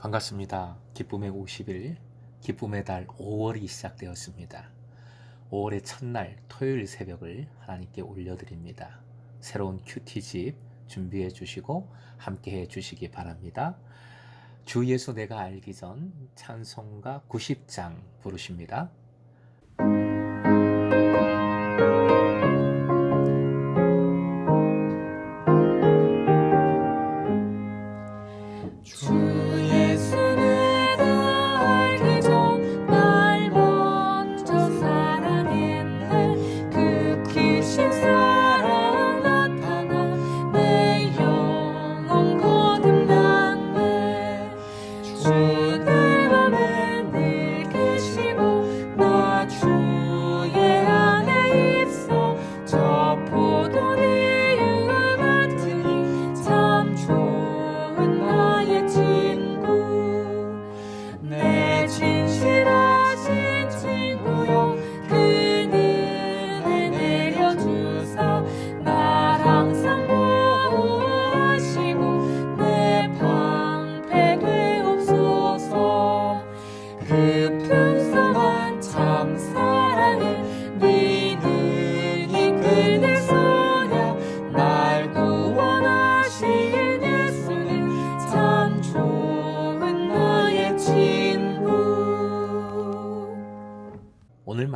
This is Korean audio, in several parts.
반갑습니다. 기쁨의 50일, 기쁨의 달 5월이 시작되었습니다. 5월의 첫날 토요일 새벽을 하나님께 올려드립니다. 새로운 큐티집 준비해 주시고 함께 해 주시기 바랍니다. 주 예수 내가 알기 전 찬송가 90장 부르십니다.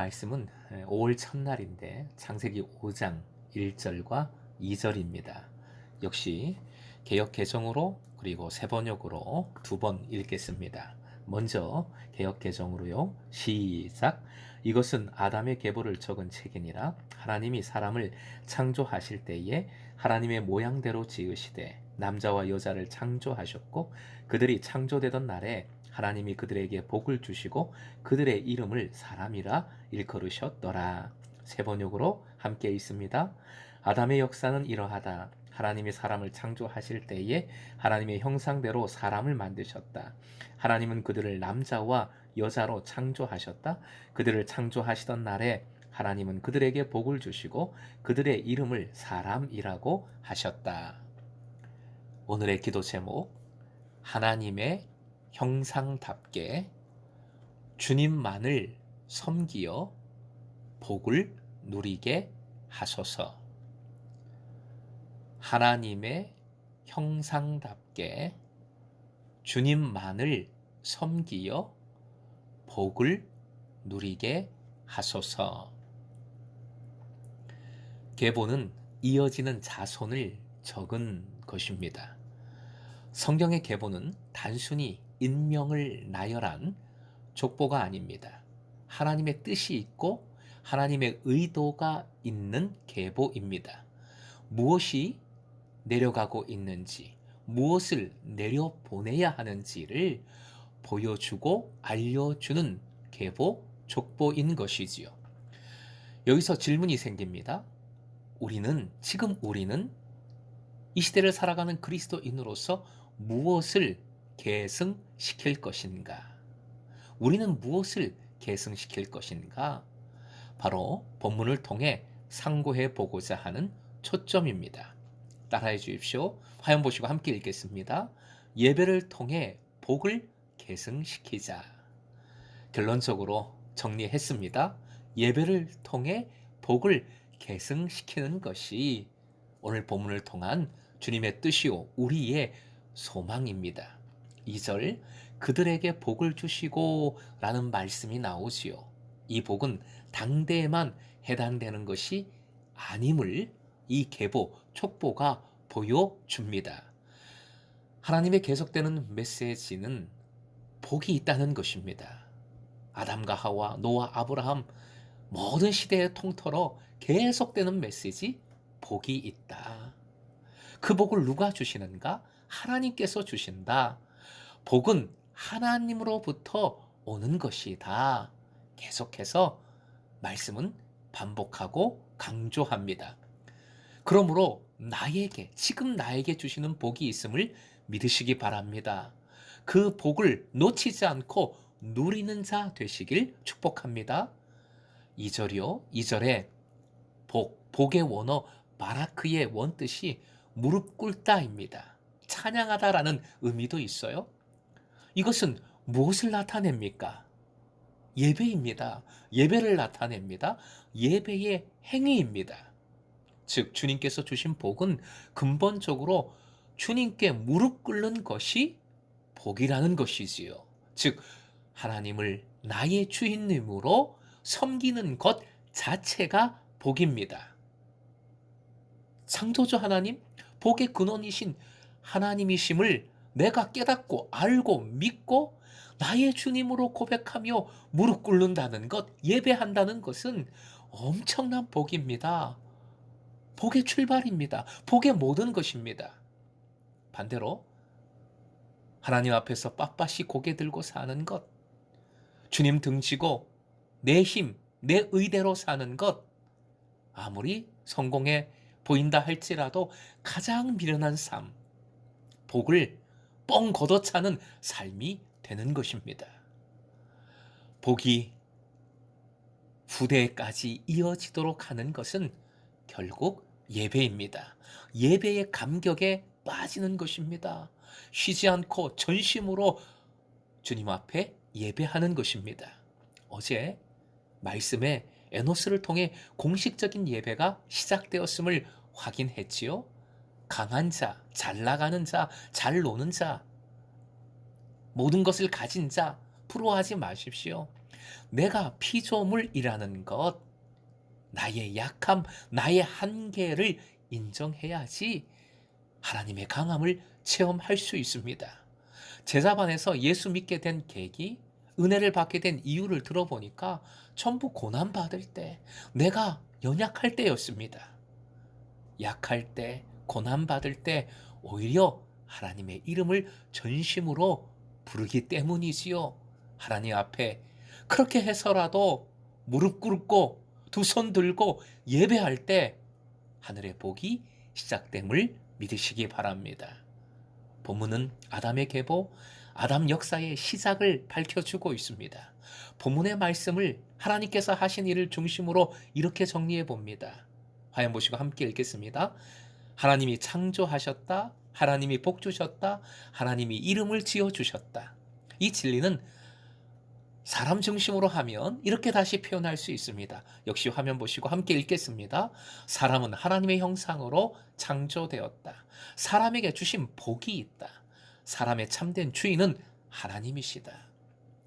말씀은 5월 첫날인데 창세기 5장 1절과 2절입니다. 역시 개역 개정으로 그리고 세 번역으로 두 번 읽겠습니다. 먼저 개역 개정으로요. 시작. 이것은 아담의 계보를 적은 책이니라 하나님이 사람을 창조하실 때에 하나님의 모양대로 지으시되 남자와 여자를 창조하셨고 그들이 창조되던 날에 하나님이 그들에게 복을 주시고 그들의 이름을 사람이라 일컬으셨더라. 세 번역으로 함께 있습니다. 아담의 역사는 이러하다. 하나님이 사람을 창조하실 때에 하나님의 형상대로 사람을 만드셨다. 하나님은 그들을 남자와 여자로 창조하셨다. 그들을 창조하시던 날에 하나님은 그들에게 복을 주시고 그들의 이름을 사람이라고 하셨다. 오늘의 기도 제목 하나님의 형상답게 주님만을 섬기어 복을 누리게 하소서. 하나님의 형상답게 주님만을 섬기어 복을 누리게 하소서. 계보는 이어지는 자손을 적은 것입니다. 성경의 계보는 단순히 인명을 나열한 족보가 아닙니다. 하나님의 뜻이 있고 하나님의 의도가 있는 계보입니다. 무엇이 내려가고 있는지, 무엇을 내려보내야 하는지를 보여주고 알려주는 계보, 족보인 것이지요. 여기서 질문이 생깁니다. 우리는, 지금 우리는 이 시대를 살아가는 그리스도인으로서 무엇을 계승시킬 것인가? 우리는 무엇을 계승시킬 것인가? 바로 본문을 통해 상고해 보고자 하는 초점입니다. 따라해 주십시오. 화면 보시고 함께 읽겠습니다. 예배를 통해 복을 계승시키자. 결론적으로 정리했습니다. 예배를 통해 복을 계승시키는 것이 오늘 본문을 통한 주님의 뜻이요 우리의 소망입니다. 2절 그들에게 복을 주시고 라는 말씀이 나오지요. 이 복은 당대에만 해당되는 것이 아님을 이 계보 촉보가 보여줍니다. 하나님의 계속되는 메시지는 복이 있다는 것입니다. 아담과 하와, 노아, 아브라함 모든 시대의 통틀어 계속되는 메시지 복이 있다. 그 복을 누가 주시는가? 하나님께서 주신다. 복은 하나님으로부터 오는 것이다. 계속해서 말씀은 반복하고 강조합니다. 그러므로 나에게, 지금 나에게 주시는 복이 있음을 믿으시기 바랍니다. 그 복을 놓치지 않고 누리는 자 되시길 축복합니다. 2절이요. 2절에 복, 복의 원어 바라크의 원뜻이 무릎 꿇다입니다. 찬양하다라는 의미도 있어요. 이것은 무엇을 나타냅니까? 예배입니다. 예배를 나타냅니다. 예배의 행위입니다. 즉, 주님께서 주신 복은 근본적으로 주님께 무릎 꿇는 것이 복이라는 것이지요. 즉, 하나님을 나의 주인님으로 섬기는 것 자체가 복입니다. 창조주 하나님, 복의 근원이신 하나님이심을 내가 깨닫고 알고 믿고 나의 주님으로 고백하며 무릎 꿇는다는 것, 예배한다는 것은 엄청난 복입니다. 복의 출발입니다. 복의 모든 것입니다. 반대로 하나님 앞에서 빳빳이 고개 들고 사는 것, 주님 등지고 내 힘, 내 의대로 사는 것, 아무리 성공해 보인다 할지라도 가장 미련한 삶, 복을 뻥 걷어차는 삶이 되는 것입니다. 복이 후대까지 이어지도록 하는 것은 결국 예배입니다. 예배의 감격에 빠지는 것입니다. 쉬지 않고 전심으로 주님 앞에 예배하는 것입니다. 어제 말씀에 에노스를 통해 공식적인 예배가 시작되었음을 확인했지요. 강한 자, 잘 나가는 자, 잘 노는 자, 모든 것을 가진 자, 부러워하지 마십시오. 내가 피조물이라는 것, 나의 약함, 나의 한계를 인정해야지 하나님의 강함을 체험할 수 있습니다. 제자반에서 예수 믿게 된 계기, 은혜를 받게 된 이유를 들어보니까 전부 고난받을 때, 내가 연약할 때였습니다. 약할 때, 고난받을 때, 오히려 하나님의 이름을 전심으로 부르기 때문이지요. 하나님 앞에 그렇게 해서라도 무릎 꿇고 두 손 들고 예배할 때 하늘의 복이 시작됨을 믿으시기 바랍니다. 본문은 아담의 계보, 아담 역사의 시작을 밝혀주고 있습니다. 본문의 말씀을 하나님께서 하신 일을 중심으로 이렇게 정리해 봅니다. 화연 보시고 함께 읽겠습니다. 하나님이 창조하셨다. 하나님이 복 주셨다. 하나님이 이름을 지어 주셨다. 이 진리는 사람 중심으로 하면 이렇게 다시 표현할 수 있습니다. 역시 화면 보시고 함께 읽겠습니다. 사람은 하나님의 형상으로 창조되었다. 사람에게 주신 복이 있다. 사람의 참된 주인은 하나님이시다.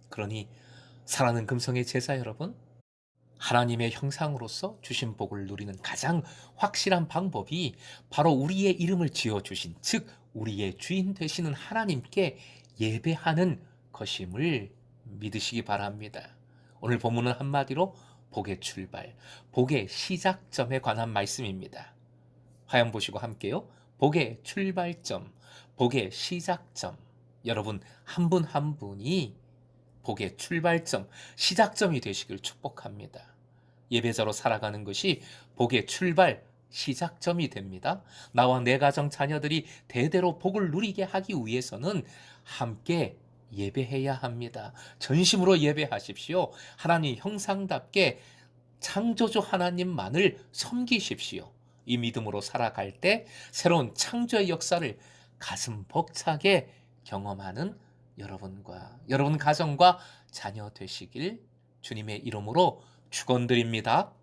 그러니 사랑하는 금성의 제자 여러분, 하나님의 형상으로서 주신 복을 누리는 가장 확실한 방법이 바로 우리의 이름을 지어 주신 즉 우리의 주인 되시는 하나님께 예배하는 것임을 믿으시기 바랍니다. 오늘 본문은 한마디로 복의 출발, 복의 시작점에 관한 말씀입니다. 화연 보시고 함께요. 복의 출발점, 복의 시작점. 여러분 한 분한 분이 복의 출발점, 시작점이 되시길 축복합니다. 예배자로 살아가는 것이 복의 출발, 시작점이 됩니다. 나와 내 가정 자녀들이 대대로 복을 누리게 하기 위해서는 함께 예배해야 합니다. 전심으로 예배하십시오. 하나님 형상답게 창조주 하나님만을 섬기십시오. 이 믿음으로 살아갈 때 새로운 창조의 역사를 가슴 벅차게 경험하는 여러분과 여러분 가정과 자녀 되시길 주님의 이름으로 축원드립니다.